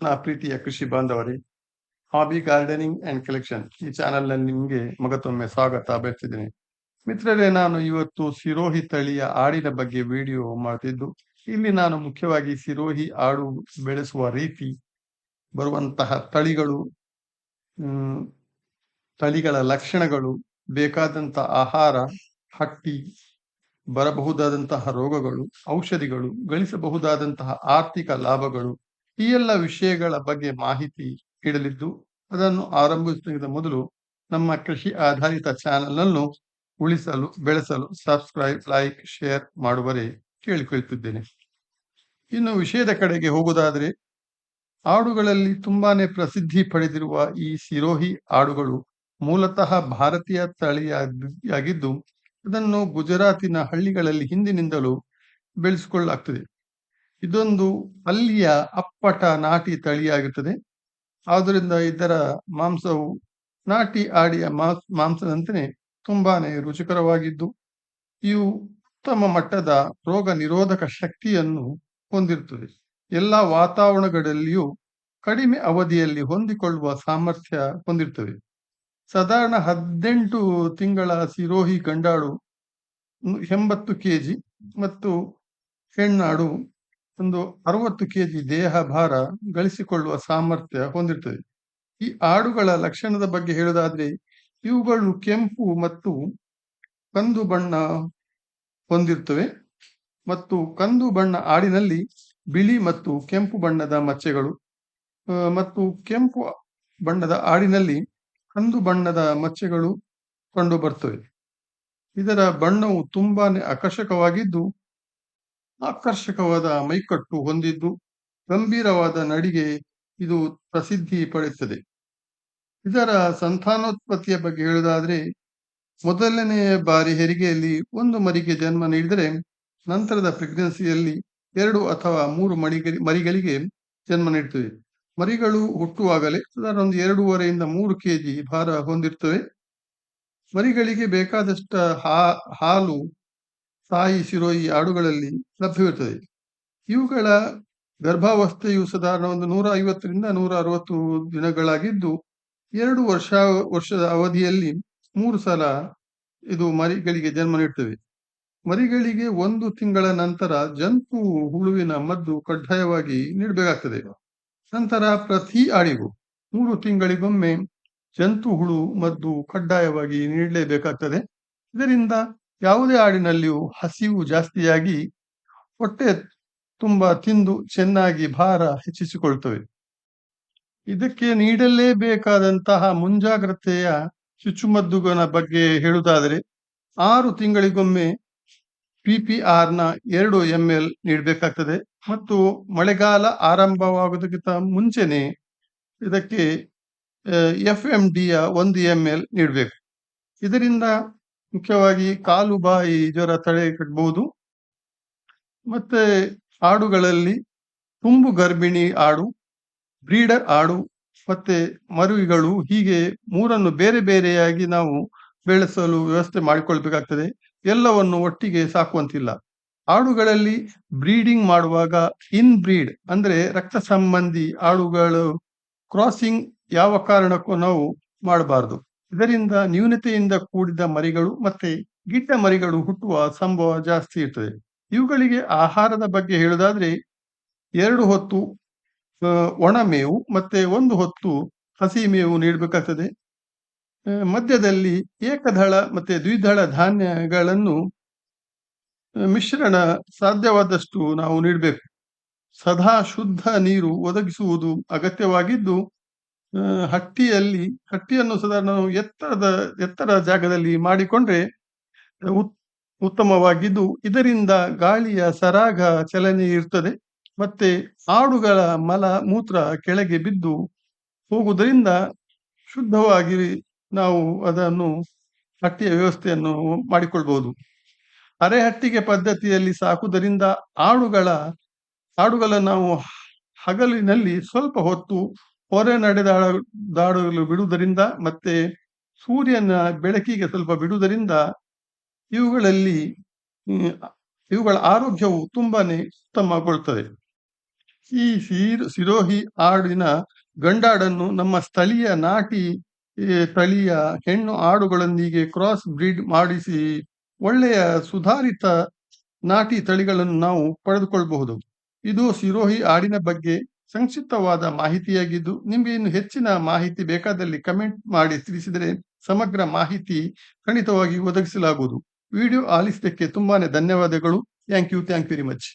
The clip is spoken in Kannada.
ನಾ ಪ್ರೀತಿಯ ಕೃಷಿ ಬಾಂಧವರಿ ಹಾಬಿ ಗಾರ್ಡನಿಂಗ್ ಅಂಡ್ ಕಲೆಕ್ಷನ್ ಈ ಚಾನೆಲ್ನಲ್ಲಿ ನಿಮಗೆ ಮಗತೊಮ್ಮೆ ಸ್ವಾಗತ ಬಯಸ್ತಿದ್ದೇನೆ ಮಿತ್ರರೇ, ನಾನು ಇವತ್ತು ಸಿರೋಹಿ ತಳಿಯ ಆಡಿನ ಬಗ್ಗೆ ವಿಡಿಯೋ ಮಾಡ್ತಿದ್ದು. ಇಲ್ಲಿ ನಾನು ಮುಖ್ಯವಾಗಿ ಸಿರೋಹಿ ಆಡು ಬೆಳೆಸುವ ರೀತಿ, ಬರುವಂತಹ ತಳಿಗಳು ತಳಿಗಳ ಲಕ್ಷಣಗಳು ಬೇಕಾದಂತಹ ಆಹಾರ, ಹಟ್ಟಿ, ಬರಬಹುದಾದಂತಹ ರೋಗಗಳು, ಔಷಧಿಗಳು, ಗಳಿಸಬಹುದಾದಂತಹ ಆರ್ಥಿಕ ಲಾಭಗಳು ಈ ಎಲ್ಲ ವಿಷಯಗಳ ಬಗ್ಗೆ ಮಾಹಿತಿ ನೀಡಲಿದ್ದು, ಅದನ್ನು ಆರಂಭಿಸುವುದಕ್ಕಿಂತ ಮೊದಲು ನಮ್ಮ ಕೃಷಿ ಆಧಾರಿತ ಚಾನೆಲ್ ಅನ್ನು ಉಳಿಸಲು, ಬೆಳೆಸಲು ಸಬ್ಸ್ಕ್ರೈಬ್, ಲೈಕ್, ಶೇರ್ ಮಾಡುವರೆ ಕೇಳಿಕೊಳ್ತಿದ್ದೇನೆ. ಇನ್ನು ವಿಷಯದ ಕಡೆಗೆ ಹೋಗುವುದಾದ್ರೆ ಆಡುಗಳಲ್ಲಿ ತುಂಬಾನೇ ಪ್ರಸಿದ್ಧಿ ಪಡೆದಿರುವ ಈ ಸಿರೋಹಿ ಆಡುಗಳು ಮೂಲತಃ ಭಾರತೀಯ ತಳಿಯಾಗಿದ್ದು ಇದನ್ನು ಗುಜರಾತಿನ ಹಳ್ಳಿಗಳಲ್ಲಿ ಹಿಂದಿನಿಂದಲೂ ಬೆಳೆಸಿಕೊಳ್ಳಲಾಗ್ತದೆ. ಇದೊಂದು ಅಲ್ಲಿಯ ಅಪ್ಪಟ ನಾಟಿ ತಳಿಯಾಗಿರುತ್ತದೆ ಆದ್ದರಿಂದ ಇದರ ಮಾಂಸವು ನಾಟಿ ಆಡಿಯ ಮಾಂಸ ಮಾಂಸದಂತೆಯೇ ತುಂಬಾನೇ ರುಚಿಕರವಾಗಿದ್ದು, ಇವು ಉತ್ತಮ ಮಟ್ಟದ ರೋಗ ನಿರೋಧಕ ಶಕ್ತಿಯನ್ನು ಹೊಂದಿರುತ್ತದೆ. ಎಲ್ಲ ವಾತಾವರಣಗಳಲ್ಲಿಯೂ ಕಡಿಮೆ ಅವಧಿಯಲ್ಲಿ ಹೊಂದಿಕೊಳ್ಳುವ ಸಾಮರ್ಥ್ಯ ಹೊಂದಿರುತ್ತವೆ ಸಾಧಾರಣ ಹದಿನೆಂಟು ತಿಂಗಳ ಸಿರೋಹಿ ಗಂಡಾಳು ಎಂಬತ್ತು ಕೆಜಿ ಮತ್ತು ಹೆಣ್ಣಾಡು ಒಂದು ಅರವತ್ತು ಕೆಜಿ ದೇಹ ಭಾರ ಗಳಿಸಿಕೊಳ್ಳುವ ಸಾಮರ್ಥ್ಯ ಹೊಂದಿರ್ತದೆ. ಈ ಆಡುಗಳ ಲಕ್ಷಣದ ಬಗ್ಗೆ ಹೇಳುವುದಾದ್ರೆ, ಇವುಗಳು ಕೆಂಪು ಮತ್ತು ಕಂದು ಬಣ್ಣ ಹೊಂದಿರ್ತವೆ ಮತ್ತು ಕಂದು ಬಣ್ಣ ಆಡಿನಲ್ಲಿ ಬಿಳಿ ಮತ್ತು ಕೆಂಪು ಬಣ್ಣದ ಮಚ್ಚೆಗಳು ಮತ್ತು ಕೆಂಪು ಬಣ್ಣದ ಆಡಿನಲ್ಲಿ ಕಂದು ಬಣ್ಣದ ಮಚ್ಚೆಗಳು ಕಂಡು ಬರ್ತವೆ ಇದರ ಬಣ್ಣವು ತುಂಬಾನೇ ಆಕರ್ಷಕವಾಗಿದ್ದು ಆಕರ್ಷಕವಾದ ಮೈಕಟ್ಟು ಹೊಂದಿದ್ದು ಗಂಭೀರವಾದ ನಡಿಗೆ ಇದು ಪ್ರಸಿದ್ಧಿ ಪಡೆಯುತ್ತದೆ ಇದರ ಸಂತಾನೋತ್ಪತ್ತಿಯ ಬಗ್ಗೆ ಹೇಳುವುದಾದರೆ ಮೊದಲನೆಯ ಬಾರಿ ಹೆರಿಗೆಯಲ್ಲಿ ಒಂದು ಮರಿಗೆ ಜನ್ಮ ನೀಡಿದರೆ, ನಂತರದ ಪ್ರೆಗ್ನೆನ್ಸಿಯಲ್ಲಿ ಎರಡು ಅಥವಾ ಮೂರು ಮರಿಗಳಿ ಮರಿಗಳಿಗೆ ಜನ್ಮ ನೀಡುತ್ತವೆ ಮರಿಗಳು ಹುಟ್ಟುವಾಗಲೇ ಒಂದು ಎರಡೂವರೆಯಿಂದ ಮೂರು ಕೆಜಿ ಭಾರ ಹೊಂದಿರ್ತವೆ. ಮರಿಗಳಿಗೆ ಬೇಕಾದಷ್ಟು ಹಾ, ಹಾಲು ತಾಯಿ ಈ ಆಡುಗಳಲ್ಲಿ ಲಭ್ಯವಿರುತ್ತದೆ. ಇವುಗಳ ಗರ್ಭಾವಸ್ಥೆಯು ಸಾಧಾರಣ ಒಂದು ನೂರ ಐವತ್ತರಿಂದ ನೂರ ಅರವತ್ತು ದಿನಗಳಾಗಿದ್ದು, ಎರಡು ವರ್ಷ, ವರ್ಷದ ಅವಧಿಯಲ್ಲಿ ಮೂರು ಸಲ ಇದು ಮರಿಗಳಿಗೆ ಜನ್ಮ ನೀಡುತ್ತವೆ ಮರಿಗಳಿಗೆ ಒಂದು ತಿಂಗಳ ನಂತರ ಜಂತು ಹುಳುವಿನ ಮದ್ದು ಕಡ್ಡಾಯವಾಗಿ ನೀಡಬೇಕಾಗ್ತದೆ. ನಂತರ ಪ್ರತಿ ಆಡಿಗೂ ಮೂರು ತಿಂಗಳಿಗೊಮ್ಮೆ ಜಂತು ಹುಳು ಮದ್ದು ಕಡ್ಡಾಯವಾಗಿ ನೀಡಲೇಬೇಕಾಗ್ತದೆ. ಇದರಿಂದ ಯಾವುದೇ ಹಾಡಿನಲ್ಲಿಯೂ ಹಸಿವು ಜಾಸ್ತಿಯಾಗಿ ಹೊಟ್ಟೆ ತುಂಬಾ ತಿಂದು ಚೆನ್ನಾಗಿ ಭಾರ ಹೆಚ್ಚಿಸಿಕೊಳ್ತವೆ. ಇದಕ್ಕೆ ನೀಡಲೇಬೇಕಾದಂತಹ ಮುಂಜಾಗ್ರತೆಯ ಚುಚ್ಚುಮದ್ದುಗನ ಬಗ್ಗೆ ಹೇಳುವುದಾದರೆ, ಆರು ತಿಂಗಳಿಗೊಮ್ಮೆ ಪಿ ಪಿ ಆರ್ನ ಎರಡು ಎಂ ಎಲ್ ನೀಡಬೇಕಾಗ್ತದೆ ಮತ್ತು ಮಳೆಗಾಲ ಆರಂಭವಾಗುವುದಕ್ಕಿಂತ ಮುಂಚೆನೆ ಇದಕ್ಕೆ ಎಫ್ ಎಂ ಡಿಯ ಒಂದು ಎಂ ಎಲ್ ನೀಡಬೇಕು. ಇದರಿಂದ ಮುಖ್ಯವಾಗಿ ಕಾಲು, ಬಾಯಿ ಜ್ವರ ತಡೆ ಕಟ್ಟಬಹುದು ಮತ್ತೆ ಆಡುಗಳಲ್ಲಿ ತುಂಬು ಗರ್ಭಿಣಿ ಆಡು, ಬ್ರೀಡರ್ ಆಡು, ಮತ್ತೆ ಮರುವಿಗಳು ಹೀಗೆ ಮೂರನ್ನು ಬೇರೆ ಬೇರೆಯಾಗಿ ನಾವು ಬೆಳೆಸಲು ವ್ಯವಸ್ಥೆ ಮಾಡಿಕೊಳ್ಬೇಕಾಗ್ತದೆ. ಎಲ್ಲವನ್ನು ಒಟ್ಟಿಗೆ ಸಾಕುವಂತಿಲ್ಲ. ಆಡುಗಳಲ್ಲಿ ಬ್ರೀಡಿಂಗ್ ಮಾಡುವಾಗ ಇನ್ ಬ್ರೀಡ್ ಅಂದ್ರೆ ರಕ್ತ ಸಂಬಂಧಿ ಆಡುಗಳು, ಕ್ರಾಸಿಂಗ್ ಯಾವ ಕಾರಣಕ್ಕೂ ನಾವು ಮಾಡಬಾರದು. ಇದರಿಂದ ನ್ಯೂನತೆಯಿಂದ ಕೂಡಿದ ಮರಿಗಳು ಮತ್ತೆ ಗಿಡ್ಡ ಮರಿಗಳು ಹುಟ್ಟುವ ಸಂಭವ ಜಾಸ್ತಿ ಇರ್ತದೆ. ಇವುಗಳಿಗೆ ಆಹಾರದ ಬಗ್ಗೆ ಹೇಳುವುದಾದ್ರೆ, ಎರಡು ಹೊತ್ತು ಒಣ ಮೇವು ಮತ್ತೆ ಒಂದು ಹೊತ್ತು ಹಸಿ ಮೇವು ನೀಡಬೇಕಾಗ್ತದೆ. ಮಧ್ಯದಲ್ಲಿ ಏಕದಳ ಮತ್ತೆ ದ್ವಿದಳ ಧಾನ್ಯಗಳನ್ನು ಮಿಶ್ರಣ ಸಾಧ್ಯವಾದಷ್ಟು ನಾವು ನೀಡಬೇಕು. ಸದಾ ಶುದ್ಧ ನೀರು ಒದಗಿಸುವುದು ಅಗತ್ಯವಾಗಿದ್ದು ಹಟ್ಟಿಯಲ್ಲಿ, ಹಟ್ಟಿಯನ್ನು ಸಾಧಾರಣ ನಾವು ಎತ್ತರದ, ಎತ್ತರ ಜಾಗದಲ್ಲಿ ಮಾಡಿಕೊಂಡ್ರೆ ಉತ್ತಮವಾಗಿದ್ದು, ಇದರಿಂದ ಗಾಳಿಯ ಸರಾಗ ಚಲನೆ ಇರ್ತದೆ. ಮತ್ತೆ ಆಡುಗಳ ಮಲ, ಮೂತ್ರ ಕೆಳಗೆ ಬಿದ್ದು ಹೋಗುವುದರಿಂದ ಶುದ್ಧವಾಗಿ ನಾವು ಅದನ್ನು, ಹಟ್ಟಿಯ ವ್ಯವಸ್ಥೆಯನ್ನು ಮಾಡಿಕೊಳ್ಬಹುದು. ಅರೆಹಟ್ಟಿಗೆ ಪದ್ಧತಿಯಲ್ಲಿ ಸಾಕುವುದರಿಂದ ಆಡುಗಳ ಆಡುಗಳ ನಾವು ಹಗಲಿನಲ್ಲಿ ಸ್ವಲ್ಪ ಹೊತ್ತು ಹೊರೆ ನಡೆದಾಡಲು ಬಿಡುವುದರಿಂದ ಮತ್ತೆ ಸೂರ್ಯನ ಬೆಳಕಿಗೆ ಸ್ವಲ್ಪ ಬಿಡುವುದರಿಂದ ಇವುಗಳಲ್ಲಿ ಇವುಗಳ ಆರೋಗ್ಯವು ತುಂಬಾನೇ ಉತ್ತಮಗೊಳ್ಳುತ್ತದೆ. ಈ ಸೀರ್ ಸಿರೋಹಿ ಆಡಿನ ಗಂಡಾಡನ್ನು ನಮ್ಮ ಸ್ಥಳೀಯ ನಾಟಿ ತಳಿಯ ಹೆಣ್ಣು ಆಡುಗಳೊಂದಿಗೆ ಕ್ರಾಸ್ ಬ್ರೀಡ್ ಮಾಡಿಸಿ ಒಳ್ಳೆಯ ಸುಧಾರಿತ ನಾಟಿ ತಳಿಗಳನ್ನು ನಾವು ಪಡೆದುಕೊಳ್ಳಬಹುದು ಇದು ಸಿರೋಹಿ ಆಡಿನ ಬಗ್ಗೆ ಸಂಕ್ಷಿಪ್ತವಾದ ಮಾಹಿತಿಯಾಗಿದ್ದು, ನಿಮಗೆ ಇನ್ನು ಹೆಚ್ಚಿನ ಮಾಹಿತಿ ಬೇಕಾದಲ್ಲಿ ಕಮೆಂಟ್ ಮಾಡಿ ತಿಳಿಸಿದರೆ ಸಮಗ್ರ ಮಾಹಿತಿ ಖಂಡಿತವಾಗಿ ಒದಗಿಸಲಾಗುವುದು. ವಿಡಿಯೋ ಆಲಿಸಿದ್ದಕ್ಕೆ ತುಂಬಾನೇ ಧನ್ಯವಾದಗಳು. Thank you, thank very much.